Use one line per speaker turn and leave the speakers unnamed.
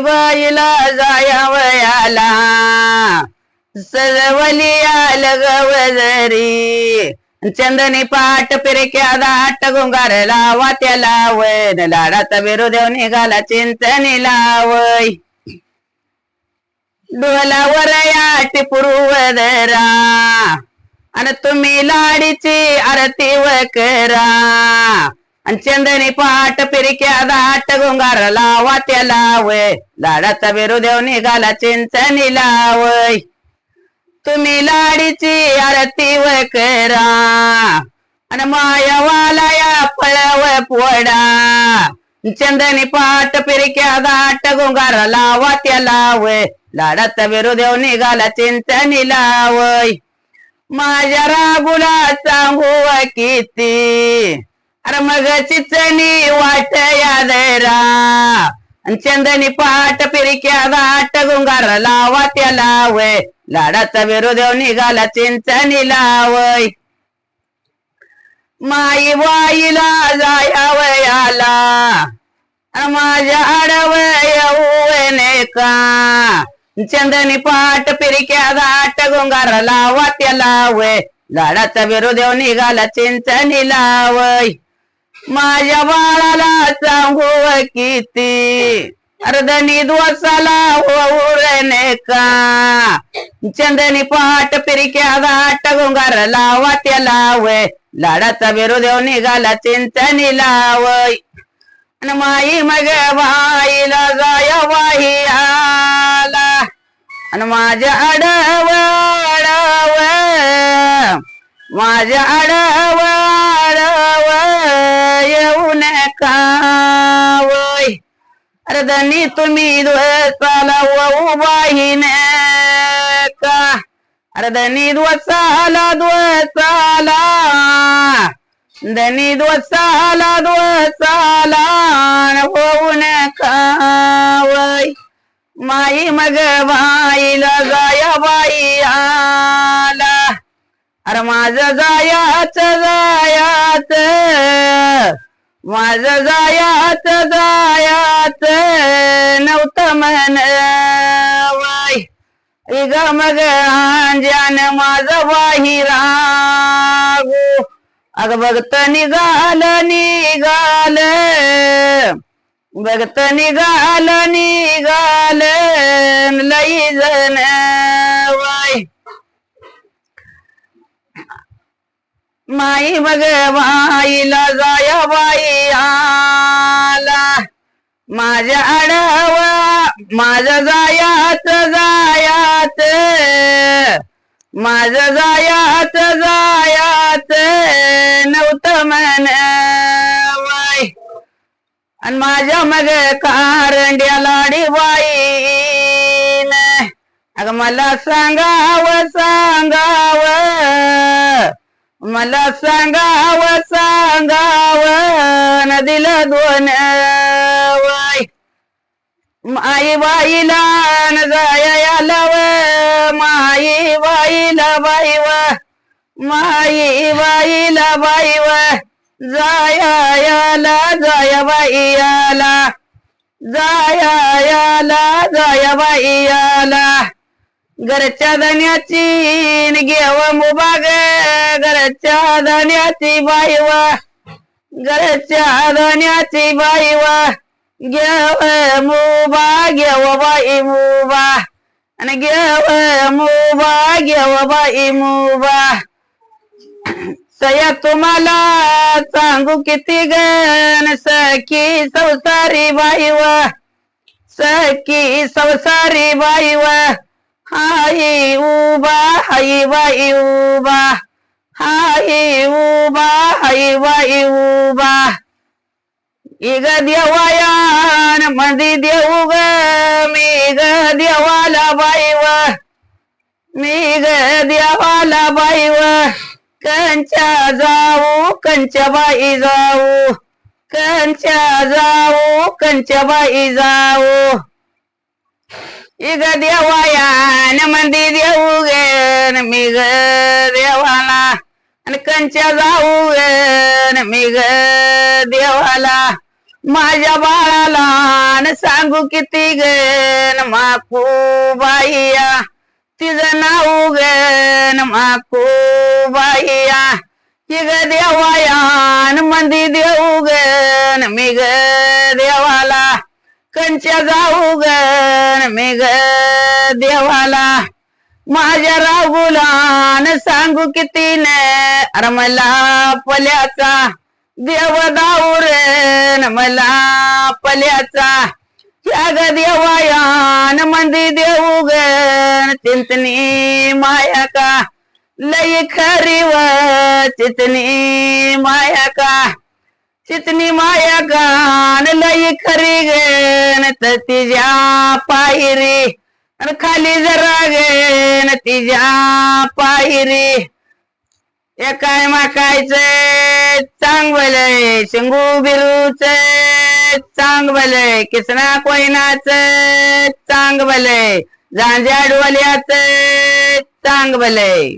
बाईला जायावयाला. सजवली आल गवजरी चंदनी पाट पिरक्या दाट गुंगार लावा त्याला वय. लाडाचा बिरुदेव निघाला चिंतनी लावय डोलावर याट पुरवदरा आणि तुम्ही लाडीची आरती व करा. आणि चंदनी पाट पिरिक्या दाट गुंगार लावा त्याला वय लाडाचा बिरुदेव निघाला चिंचणी लावय. तुम्ही लाडीची आरती व करा. आणि मायावाला या फळव पोडा चंदनी पाट पिरक्या दाट गुंगार लावा त्याला वय लाडाचा बिरुदेव निघाला चिंचणी लावय. माझ्या रागुला सांगू किती? मग चिचणी वाट यादरा आणि चंदनी पाट पिरक्या दाट गुंगार लावा त्याला वय. लाडाचा विरोदेव निघाला चिंचणी लावय. माई बाईला जायावयाला अन माझ्या आडवय का चंदनी पाट पिरक्या दाट गुंगार लावा त्याला वय. लाडाचा विरोदेव निघाला चिंचणी लावय. माझ्या बाळाला सांगू किती? अर्धनी दोसाला होऊरने का चंदनी पाट पिरक्या दाट गुंगार लावा त्याला वय. लाडाचा विरोदेव निघाला चिंचणी लावय. आणि माई मग बाईला जाय बाई आला. आणि माझ्या अडव अडव माझ्या अडव कावय. अरे धनी तुम्ही द्वसाला वाहू का अरे धनी द्वसाला द्वसाला धनी द्वसाला द्वसाला होऊन नका माई मग बाईला जाया बाई आला. अरे माझं जायाच जायाच. माझं जायाच जायाच नव्हतं म्हण. वाय इग मग अंजान माझं बाहिरा अग बघत निघाल निघाल. बघत निघाल निघाल. लई जण. वाय माई मग बाईला जाया माझ्या आडवा माझं जायात जायात. माझं जायात जायात नव्हतं म्हण वाय आणि माझ्या मग कारंड्या लाडी बाई अग मला सांगाव सांगाव. मला सांगाव सांगाव. न दिलं दोन. माई बाईला न जाया लव माई बाईला बाई व माई बाईला बाई व जाया याला जाया बाई याला जाया बाई घरच्या धन्याची न घेव मुबाग घरच्या धन्याची बाई व घरच्या धन्याची बाई व घेव मुबा घेव बाई मुबा आणि घेव मुबा घेव बाई मुबा सया तुम्हाला सांगू किती गण सखी संसारी बाई व सखी संसारी बाई व हाई उबा हाई बाई उबा हाई उबा हाई बाई उबा इग देवायान मंदी देऊ ग मी ग देवाला बाई व मी देवाला बाई कंच्या जाऊ कंच्या बाई जाऊ कंच्या जाऊ कंच्या बाई जाऊ इग देवायान मंदी देऊ गे मी ग देवाला आणि कंच्या जाऊ गे मी ग देवाला माझ्या बाळाला न सांगू किती गण माकू बाईया. तिचं नाव गण माकू बाईया. ती ग देवायान मंदी देऊ गण मी ग देवाला. कंच्या जाऊ गण मी ग देवाला. माझ्या राहुलान सांगू किती न अरमला पल्याचा. देव दाऊर मला पल्याचा. त्याग देवायान मंदी देऊ गण चिंतनी माया का लई खरी व चितनी माया का चितनी माया गान लई खरी गण तर तिच्या पायरी. आणि खाली जरा गेन तिच्या पायरी. एकाय माकायचं? चांग भलय शिंगू बिरूच चांग भलय किसना कोयनाच चांग भलय जांजा डोल्याच चांग भलय